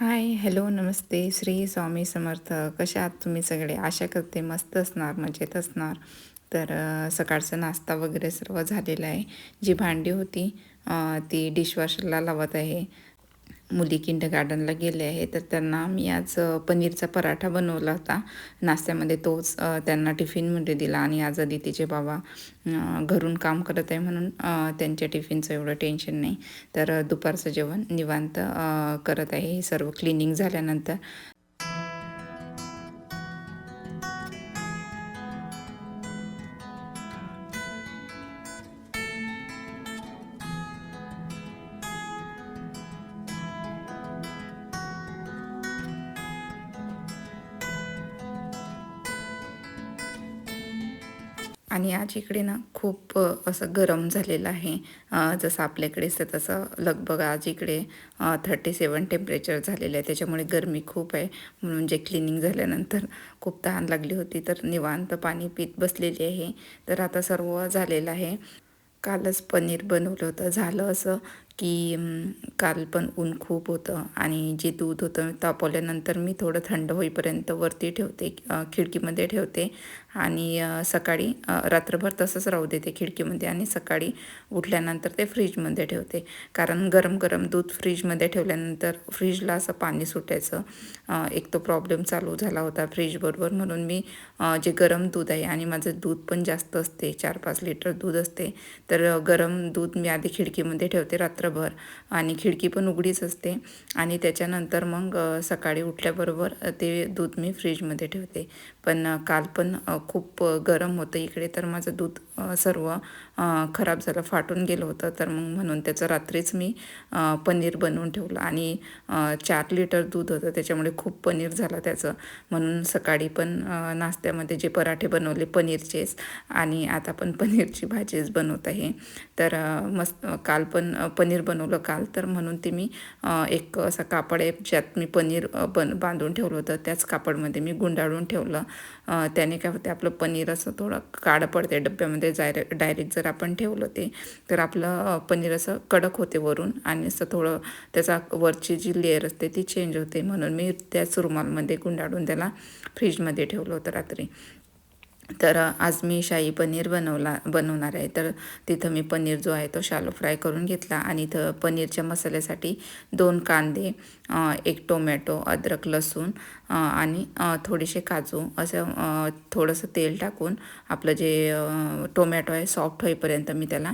Hi hello नमस्ते. श्री स्वामी समर्थ. कशा आहात तुम्ही सगळे? आशा करते मस्त असणार मजेत असणार. तर सकाळचा नाश्ता वगैरे सर्व झालेला आहे. जी भांडी होती ती डिशवॉशरला लावत आहे. मुली किंड गार्डनला गेले आहे तर त्यांना मी आज पनीरचा पराठा बनवला होता. नाश्त्यामध्ये तोच त्यांना टिफिनमध्ये दिला आणि आज अदितीचे बाबा घरून काम करत आहे म्हणून त्यांच्या टिफिनचं एवढं टेन्शन नाही. तर दुपारचं जेवण निवांत करत आहे. हे सर्व क्लिनिंग झाल्यानंतर आणि आज इकडे ना खूप असं गरम झालेलं आहे. जसं आपल्याकडे असतं तसं लगभग आज इकडे थर्टी सेवन टेम्परेचर झालेलं आहे. त्याच्यामुळे गरमी खूप आहे. म्हणून जे क्लिनिंग झाल्यानंतर खूप तहान लागली होती. तर निवांत पाणी पीत बसलेली आहे. तर आता सर्व झालेलं आहे. कालच पनीर बनवलं होतं. झालं असं. की काल पण ऊन खूप होतं आणि जे दूध होतं तापवल्यानंतर मी थोडं थंड होईपर्यंत वरती ठेवते खिडकीमध्ये ठेवते आणि सकाळी रात्रभर तसंच राहू देते खिडकीमध्ये आणि सकाळी उठल्यानंतर ते फ्रीजमध्ये ठेवते. कारण गरम गरम दूध फ्रीजमध्ये ठेवल्यानंतर फ्रीजला असं पाणी सुटायचं एक तो प्रॉब्लेम चालू झाला होता फ्रीजबरोबर. म्हणून मी जे गरम दूध आहे आणि माझं दूध पण जास्त असते चार पाच लिटर दूध असते तर गरम दूध मी आधी खिडकीमध्ये ठेवते रात्र रात्रभर. आणि खिडकी पण उघडीच असते. आणि त्याच्यानंतर मग सकाळी उठल्याबरोबर ते दूध मी फ्रीजमध्ये ठेवते. पण काल पण खूप गरम होतं. इकडे तर माझं दूध सर्व खराब झालं. फाटून गेलं होतं. तर मग म्हणून त्याचं रात्रीच मी पनीर बनवून ठेवलं. आणि चार लिटर दूध होतं. त्याच्यामुळे खूप पनीर झालं त्याचं. म्हणून सकाळी पण नाश्त्यामध्ये जे पराठे बनवले पनीरचेच आणि आता पण पनीरची भाजीच बनवत आहे. तर मस्त काल पण पनीर बनवलं काल. तर म्हणून ते मी एक असा कापड आहे ज्यात मी पनीर बन बांधून ठेवलं होतं. त्याच कापडमध्ये मी गुंडाळून ठेवलं. त्याने काय होते आपलं पनीर असं थोडं काळं पडते डब्यामध्ये जायरे डायरेक्ट जर आपण ठेवलं ते तर आपलं पनीर असं कडक होते वरून आणि असं थोडं त्याचा वरची जी लेअर असते ती चेंज होते. म्हणून मी त्याच रुमालमध्ये गुंडाळून त्याला फ्रीजमध्ये ठेवलं होतं रात्री. तर आज मी शाही पनीर बनवला बनवणार आहे. तर तिथं मी पनीर जो आहे तो शालो फ्राय करून घेतला आणि इथं पनीरच्या मसाल्यासाठी दोन कांदे एक टोमॅटो अद्रक लसूण आणि थोडेसे काजू असं थोडंसं तेल टाकून आपलं जे टोमॅटो आहे सॉफ्ट होईपर्यंत मी त्याला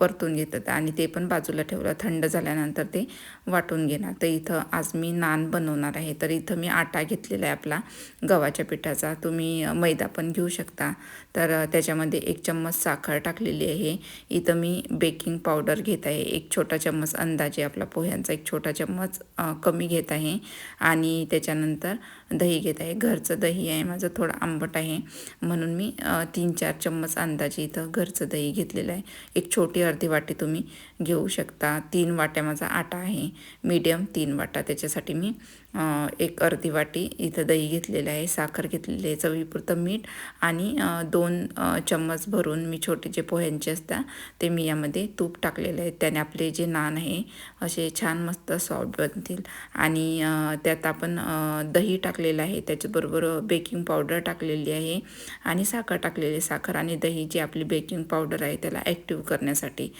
परतून घेतात आणि ते पण बाजूला ठेवलं थंड झाल्यानंतर ते वाटून घेणार. तर इथं आज मी नान बनवणार आहे. तर इथं मी आटा घेतलेला आहे आपला गव्हाच्या पिठाचा. तुम्ही मैदा पण घेऊ शकता. तर त्याच्यामध्ये एक चम्मच साखर टाकलेली आहे. इथं मी बेकिंग पावडर घेत आहे. एक छोटा चम्मच अंदाजे आपला पोह्यांचा एक छोटा चम्मच कमी घेत आहे. आणि त्याच्यानंतर दही घेत आहे. घरचं दही आहे. माझं थोडं आंबट आहे. म्हणून मी तीन चार चम्मच अंदाजे इथं घरचं दही घेतलेलं आहे. एक छोटी अर्धी वाटी तुम्ही घेऊ शकता. तीन वाट्या माझा आटा आहे. मीडियम तीन वाटा. त्याच्यासाठी मी एक अर्धी वाटी इथं दही घेतलेलं आहे साखर घेतलेली आहे चवीपुरतं मीठ आणि दोन चम्मच भरून मी छोटे जे पोह्यांचे असतात ते मी यामध्ये तूप टाकलेलं आहे. त्याने आपले जे नान आहे असे छान मस्त सॉफ्ट बनतील. आणि त्यात आपण दही टाकलेलं आहे त्याच्याबरोबर बेकिंग पावडर टाकलेली आहे आणि साखर टाकलेली साखर आणि दही जी आपली बेकिंग पावडर आहे त्याला ॲक्टिव्ह करण्यासाठी.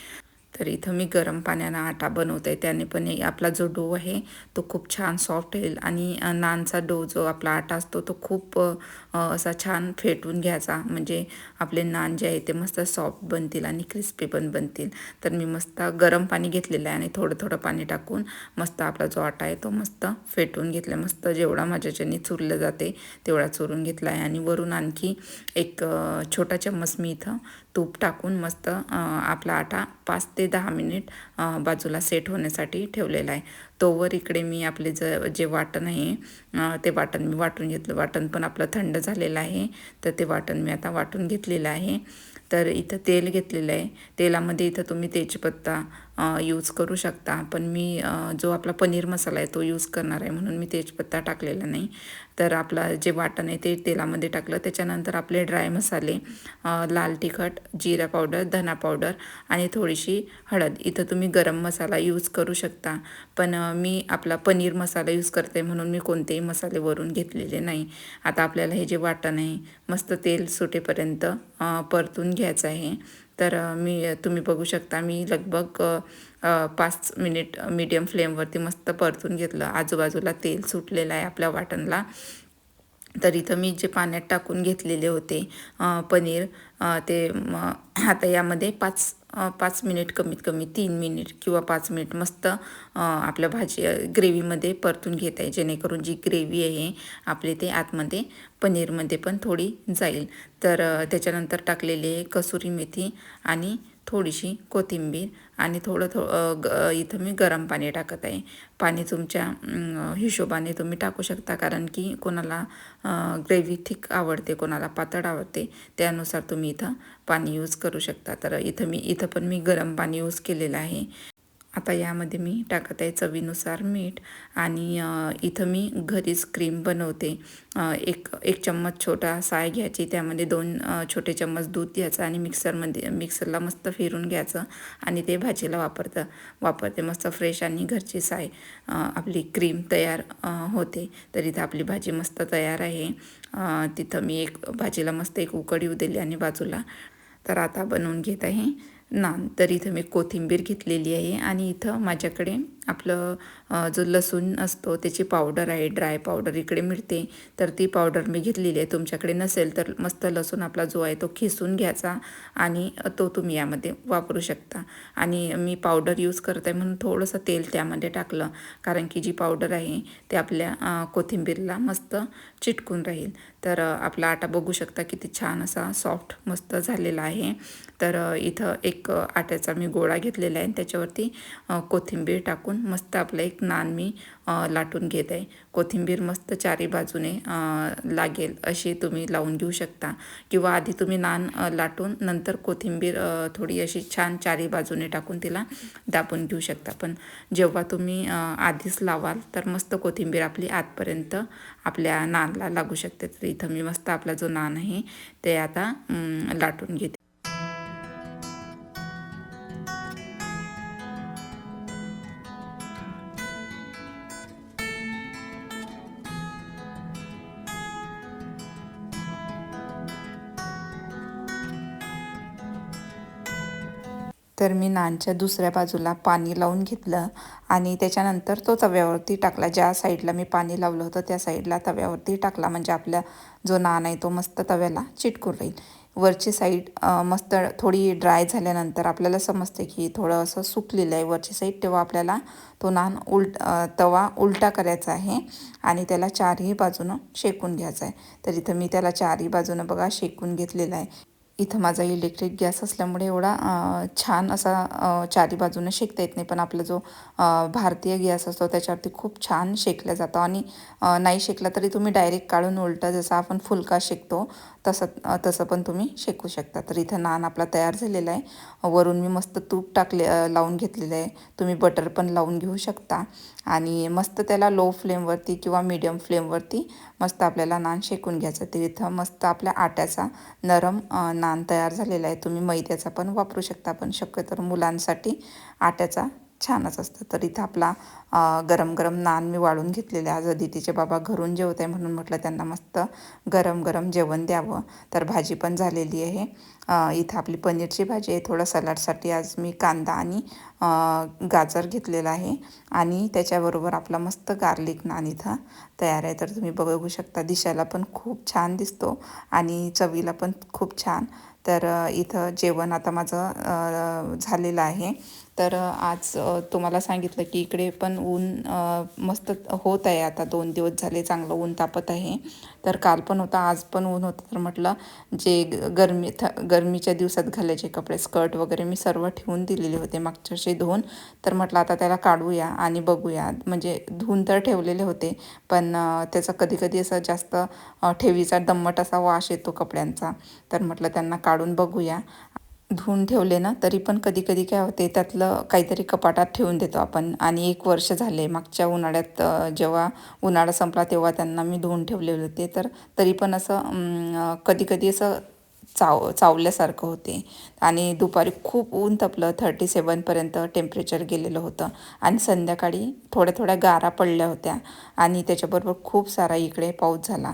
तर इथं मी गरम पाण्यानं आटा बनवते. त्याने पण आपला जो डो आहे तो खूप छान सॉफ्ट होईल आणि नानचा डो जो आपला आटा असतो तो खूप असा छान फेटून घ्यायचा. म्हणजे आपले नान जे आहे ते मस्त सॉफ्ट बनतील आणि क्रिस्पी पण बनतील. तर मी मस्त गरम पाणी घेतलेलं आहे आणि थोडं थोडं पाणी टाकून मस्त आपला जो आटा आहे तो मस्त फेटून घेतला मस्त जेवढा माझ्याच्यानी चुरलं जाते तेवढा चुरून घेतला आहे आणि वरून आणखी एक छोटा चम्मच मी इथं तूप टाकून मस्त आपला आटा पाच ते दहा मिनिट बाजूला सेट होण्यासाठी ठेवलेला आहे. तोवर इकडे मी आपले ज जे वाटण आहे ते वाटण मी वाटून घेतलं. वाटण पण आपलं थंड झालेलं आहे तर ते वाटण मी आता वाटून घेतलेलं आहे. तर इथं तेल घेतलेलं आहे. तेलामध्ये इथं तुम्ही तेजपत्ता यूज करू शकता. पण मी जो आपला पनीर मसाला आहे तो यूज करणार आहे म्हणून मी तेजपत्ता टाकलेला नाही. तर आपला जे वाटण आहे ते तेलामध्ये टाकलं. त्याच्यानंतर आपले ड्राय मसाले लाल तिखट जिरा पावडर धना पावडर आणि थोडीशी हळद. इथं तुम्ही गरम मसाला यूज करू शकता. पण मी आपला पनीर मसाला यूज करते म्हणून मी कोणतेही मसाले वरून घेतलेले नाही. आता आपल्याला हे जे वाटण आहे मस्त तेल सुटेपर्यंत परतून घ्यायचं आहे. तर मी तुम्ही बघू शकता मी लगभग पाच मिनिट मीडियम फ्लेमवरती मस्त परतून घेतलं. आजूबाजूला तेल सुटलेलं आहे आपल्या वाटणला. तर इथं मी जे पाण्यात टाकून घेतलेले होते पनीर ते आता यामध्ये पाच पाच मिनिट कमीत कमी तीन मिनिट किंवा पाच मिनिट मस्त आपल्या भाजी ग्रेव्हीमध्ये परतून घेत आहे जेणेकरून जी ग्रेव्ही आहे आपली ते आतमध्ये पनीरमध्ये पण थोडी जाईल. तर त्याच्यानंतर टाकलेली आहे कसुरी मेथी आणि थोडीशी कोथिंबीर आणि थोडं थो ग इथं मी गरम पाणी टाकत आहे. पाणी तुमच्या हिशोबाने तुम्ही टाकू शकता कारण की कोणाला ग्रेव्ही थिक आवडते कोणाला पातळ आवडते त्यानुसार तुम्ही इथं पाणी यूज करू शकता. तर इथं मी इथं पण मी गरम पाणी यूज केलेलं आहे. आता यामध्ये मी टाकत आहे चवीनुसार मीठ आणि इथं मी घरीच क्रीम बनवते. एक एक चम्मच छोटा साय घ्यायची त्यामध्ये दोन छोटे चम्मच दूध घ्यायचं आणि मिक्सरमध्ये मिक्सरला मस्त फिरून घ्यायचं आणि ते भाजीला वापरतं वापरते. मस्त फ्रेश आणि घरची साय आपली क्रीम तयार होते. तर इथं आपली भाजी मस्त तयार आहे. तिथं मी एक भाजीला मस्त एक उकड येऊ दिली आणि बाजूला. तर आता बनवून घेत आहे. नान तर इथं मी कोथिंबीर घेतलेली आहे आणि इथं माझ्याकडे आपलं जो लसूण असतो त्याची पावडर आहे ड्राय पावडर इकडे मिळते. तर ती पावडर मी घेतलेली आहे. तुमच्याकडे नसेल तर मस्त लसूण आपला जो आहे तो खिसून घ्यायचा आणि तो तुम्ही यामध्ये वापरू शकता. आणि मी पावडर यूज करत आहे म्हणून थोडंसं तेल त्यामध्ये टाकलं. कारण की जी पावडर आहे ते आपल्या कोथिंबीरला मस्त चिटकून राहील. तर आपला आटा बघू शकता किती छान असा सॉफ्ट मस्त झालेला आहे. तर इथं एक आट्याचा मी गोळा घेतलेला आहे. आणि त्याच्यावरती कोथिंबीर टाकून मस्त आपलं एक नान मी लाटून घेत आहे. कोथिंबीर मस्त चारी बाजूने लागेल अशी तुम्ही लावून घेऊ शकता. किंवा आधी तुम्ही नान लाटून नंतर कोथिंबीर थोडी अशी छान चारी बाजूने टाकून तिला दाबून घेऊ शकता. पण जेव्हा तुम्ही आधीच लावाल तर मस्त कोथिंबीर आपली आतपर्यंत आपल्या नान नानला लागू शकते. तर इथं मी मस्त आपला जो नान आहे ते आता लाटून घेते. नानच्या दुसऱ्या बाजूला पाणी लावून घेतलं आणि त्याच्यानंतर तो तव्यावरती टाकला. ज्या साईडला मी पाणी लावलं होतं त्या साईडला तव्यावरती टाकला. म्हणजे आपल्या जो नान आहे तो मस्त तव्याला चिटकून राहील. वरची साईड मस्त थोडी ड्राय झाल्यानंतर आपल्याला समजते की थोडं असं सुकलेलं आहे. वरची साईड तेव्हा आपल्याला तो नान उलट तवा उलटा करायचा आहे आणि त्याला चारही बाजूनं शेकून घ्यायचा आहे. तर इथं मी त्याला चारही बाजूनं बघा शेकून घेतलेला आहे. इथं माझा इलेक्ट्रिक गॅस असल्यामुळे एवढा छान असा चारी बाजूने शेकता येत नाही. पण आपला जो भारतीय गॅस असतो त्याच्यावरती खूप छान शेकला जातो. आणि नाही शेकला तरी तुम्ही डायरेक्ट काढून उलटा जसा आपण फुलका शेकतो तसं तसं पण तुम्ही शेकू शकता. तर इथं नान आपला तयार झालेला आहे. वरून मी मस्त तूप टाकले लावून घेतलेलं आहे. तुम्ही बटर पण लावून घेऊ शकता. आणि मस्त त्याला लो फ्लेमवरती किंवा मीडियम फ्लेमवरती मस्त आपल्याला नान शेकून घ्यायचं. ते इथं मस्त आपल्या आट्याचा नरम नान तयार झालेला आहे. तुम्ही मैद्याचा पण वापरू शकता. पण शक्यतो मुलांसाठी आट्याचा छानच असतं. तर इथं आपला गरम गरम नान मी वाळून घेतलेले आज. अदितीचे बाबा घरून जेवत आहे म्हणून म्हटलं त्यांना मस्त गरम गरम जेवण द्यावं. तर भाजी पण झालेली आहे. इथं आपली पनीरची भाजी आहे. थोडं सलाडसाठी आज मी कांदा आणि गाजर घेतलेला आहे. आणि त्याच्याबरोबर आपला मस्त गार्लिक नान इथं तयार आहे. तर तुम्ही बघू शकता दिशाला पण खूप छान दिसतो आणि चवीला पण खूप छान. तर इथं जेवण आता माझं झालेलं आहे. तर आज तुम्हाला सांगितलं की इकडे पण ऊन मस्त होत आहे. आता दोन दिवस झाले चांगलं ऊन तापत आहे. तर काल पण होता आज पण ऊन होतं. तर म्हटलं जे ग- गरमी थ गरमीच्या दिवसात घालायचे कपडे स्कर्ट वगैरे मी सर्व ठेवून दिलेले होते मागच्याशी धुवून. तर म्हटलं आता त्याला काढूया आणि बघूया. म्हणजे धुवून तर ठेवलेले होते पण त्याचा कधी कधी असं जास्त ठेवीचा दम्मट असा वाश येतो कपड्यांचा. तर म्हटलं त्यांना काढून बघूया. धुवून ठेवले ना तरी पण कधी कधी काय होते त्यातलं काहीतरी कपाटात ठेवून देतो आपण. आणि एक वर्ष झाले मागच्या उन्हाळ्यात जेव्हा उन्हाळा संपला तेव्हा त्यांना मी धुवून ठेवलेले होते. तर तरी पण असं कधी कधी असं चाव चावल्यासारखं होते. आणि दुपारी खूप ऊन तपलं थर्टी सेवनपर्यंत टेम्परेचर गेलेलं होतं. आणि संध्याकाळी थोड्या थोड्या गारा पडल्या होत्या. आणि त्याच्याबरोबर खूप सारा इकडे पाऊस झाला.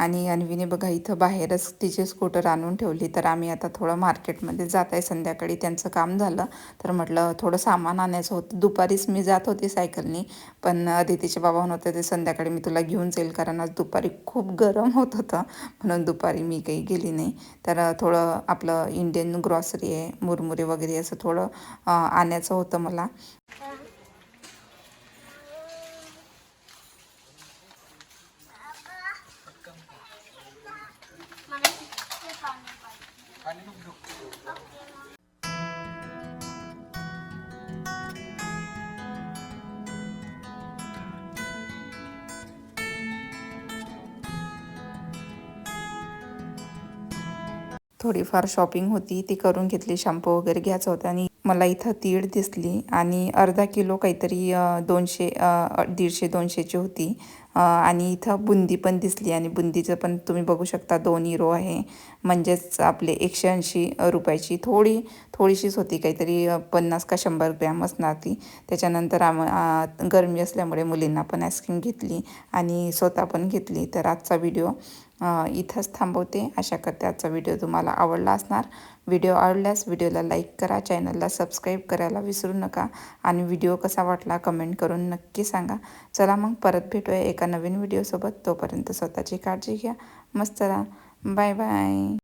आणि अन्वीने बघा इथं बाहेरच तिची स्कूटर आणून ठेवली. तर आम्ही आता थोडं मार्केटमध्ये जात आहे संध्याकाळी त्यांचं काम झालं. तर म्हटलं थोडं सामान आणायचं होतं. दुपारीच मी जात होती सायकलनी. पण अदितीचे बाबा म्हणत होते संध्याकाळी मी तुला घेऊन जाईल. कारण आज दुपारी खूप गरम होत होतं. म्हणून दुपारी मी काही गेली नाही. तर थोडं आपलं इंडियन ग्रॉसरी आहे मुरमुरे वगैरे असं थोडं आणायचं होतं मला. थोडीफार शॉपिंग होती. ती करून घेतली शॅम्पू वगैरे घ्यायचं होतं आणि मला इथं तीळ दिसली आणि अर्धा किलो काहीतरी दोनशे दीडशे दोनशेची होती. आणि इथं बुंदी पण दिसली आणि बुंदीचं पण तुम्ही बघू शकता दोन हिरो आहे. म्हणजेच आपले एकशे ऐंशी रुपयाची थोडी थोडीशीच होती काहीतरी पन्नास का शंभर ग्रॅम असणार ती. त्याच्यानंतर आम गरमी असल्यामुळे मुलींना पण आईस्क्रीम घेतली आणि स्वतः पण घेतली. तर आजचा व्हिडिओ इथंच थांबवते. अशा करते आजचा व्हिडिओ तुम्हाला आवडला असणार. व्हिडिओ आवडल्यास व्हिडिओला लाईक करा चॅनलला सबस्क्राईब करायला विसरू नका आणि व्हिडिओ कसा वाटला कमेंट करून नक्की सांगा. चला मग परत भेटूया एका नवीन व्हिडिओसोबत. तोपर्यंत स्वतःची काळजी घ्या. मस्त राहा. 拜拜。